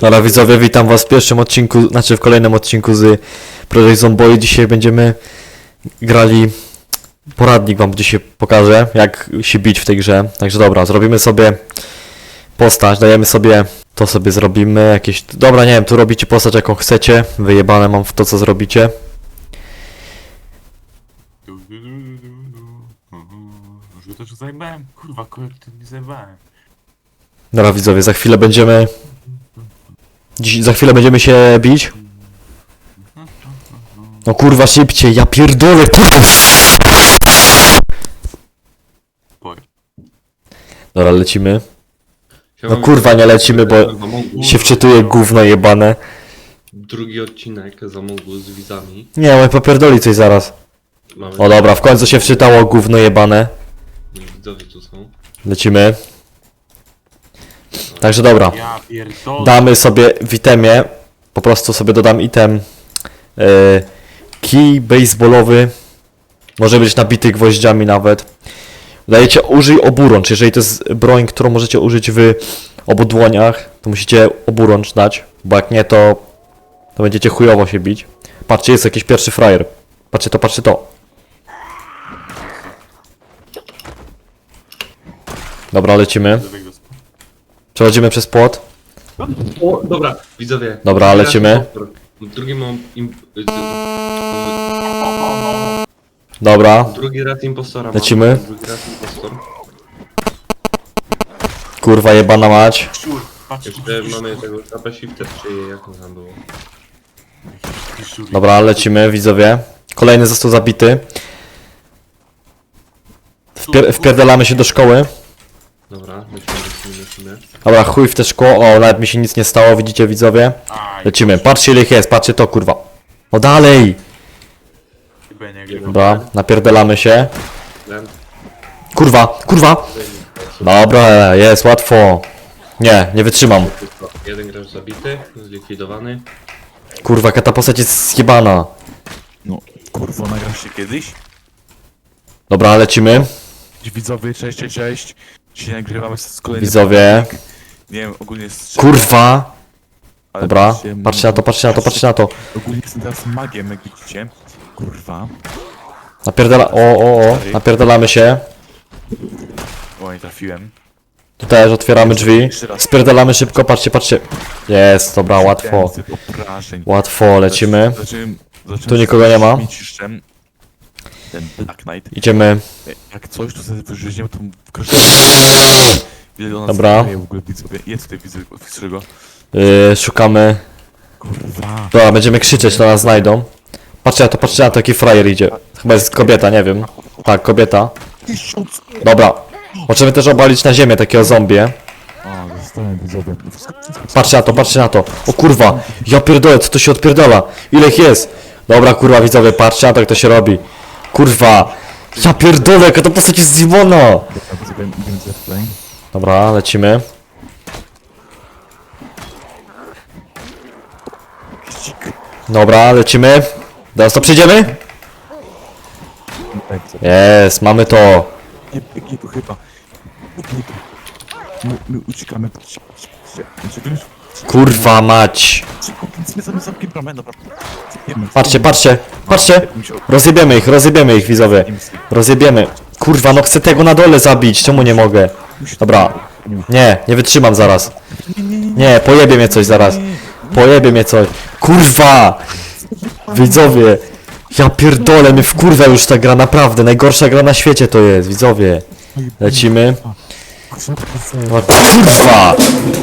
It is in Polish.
Dobra widzowie, witam was w pierwszym odcinku, znaczy w kolejnym odcinku z Project Zomboid. Dzisiaj będziemy grali, poradnik wam dzisiaj pokażę, jak się bić w tej grze. Także dobra, zrobimy sobie postać, dajemy sobie, to sobie zrobimy, jakieś, dobra nie wiem, tu robicie postać jaką chcecie, wyjebane mam w to co zrobicie. Du, du, du, du, du, du. Już go też zajebałem. Kurwa, to nie zajebałem. Dobra widzowie, za chwilę będziemy, dziś, za chwilę będziemy się bić. No kurwa szybciej, ja pierdolę, kurwa! Dobra, lecimy. No kurwa, nie lecimy, bo. Się wczytuje gówno jebane. Drugi odcinek za Mongu z widzami. Nie, on popierdoli coś zaraz. Mamy O dobra, w końcu się wczytało gówno jebane. widzowie tu są. Lecimy. Także dobra. Ja pierdolę. Damy sobie w itemie, po prostu sobie dodam item yy, kij baseballowy. Może być nabity gwoździami nawet. Dajecie użyj oburącz. Jeżeli to jest broń, którą możecie użyć w obu dłoniach, to musicie oburącz dać, bo jak nie, to, to będziecie chujowo się bić. Patrzcie, jest jakiś pierwszy frajer. Patrzcie to, patrzcie to. Dobra, lecimy. Przechodzimy przez płot. O, dobra, widzowie. Dobra, lecimy. impostor. Drugi mam im... y, y, Dobra, Drugi raz impostora mam. Lecimy. Drugi raz impostor. kurwa jebana mać. Szczur, patrz, Jeszcze mamy tego AP Shifter, czy jak on tam było. szczur. Dobra, lecimy, widzowie. Kolejny został zabity. Wpier wpierdalamy się do szkoły. Dobra, lecimy, lecimy, lecimy. Dobra, chuj w te szkło. O, nawet mi się nic nie stało, widzicie widzowie? Aj, Lecimy. Patrzcie ile ich jest, patrzcie to, kurwa. O, dalej! Dobra, napierdalamy się. Kurwa, kurwa! Dobra, jest, łatwo. Nie, nie wytrzymam. Jeden gracz zabity, zlikwidowany. Kurwa, jaka ta postać jest zjebana. No, kurwa, nagrasz się kiedyś? Dobra, lecimy. Widzowie, cześć, cześć, cześć. Dzisiaj nagrywamy z kolejnym Widzowie. Nie wiem, ogólnie jest... Kurwa! ale Dobra, patrzcie, patrzcie na to, patrzcie na to, patrzcie na to. Ogólnie jestem teraz magiem, jak widzicie. Kurwa. Napierdala... O, o, o. Napierdalamy się. O, nie trafiłem. Tu też otwieramy drzwi. Spierdalamy szybko, patrzcie, patrzcie. Jest, dobra, łatwo. Obrażeń. Łatwo, lecimy. Zacząłem, zacząłem Tu nikogo nie ma. Ten Black Knight. Idziemy. Jak coś, to sobie wyrzucimy, to wkroczymy. Ile do nas Dobra. w ogóle widzowie? Jest tutaj widzę. Yy, szukamy. Kurwa. Dobra, będziemy krzyczeć, to nas znajdą. Patrzcie na to, patrzcie na to, jaki frajer idzie. Chyba jest kobieta, nie wiem. Tak, kobieta. Tysiąc! Dobra. Możemy też obalić na ziemię takiego zombie. O, zostałem widzowie. Patrzcie na to, patrzcie na to. O kurwa, ja pierdolę, co to się odpierdala? Ile ich jest? Dobra, kurwa, widzowie, patrzcie na to, jak to się robi. Kurwa. Ja pierdolę, jaka to postać jest zjebana. Tutaj. Dobra, lecimy. Dobra, lecimy. Teraz to przejdziemy? Jest, mamy to. Nie, tu chyba. Biegnie tu. My, my uciekamy. Uciekamy. Kurwa mać. Patrzcie, patrzcie, patrzcie. Rozjebiemy ich, rozjebiemy ich, widzowie. Rozjebiemy. Kurwa, no chcę tego na dole zabić, czemu nie mogę? Dobra. Nie, nie wytrzymam zaraz. Nie, pojebie mnie coś zaraz. Pojebie mnie coś. Kurwa! Widzowie. Ja pierdolę, mnie wkurwia już ta gra, naprawdę. Najgorsza gra na świecie to jest, widzowie. Lecimy. O, kurwa!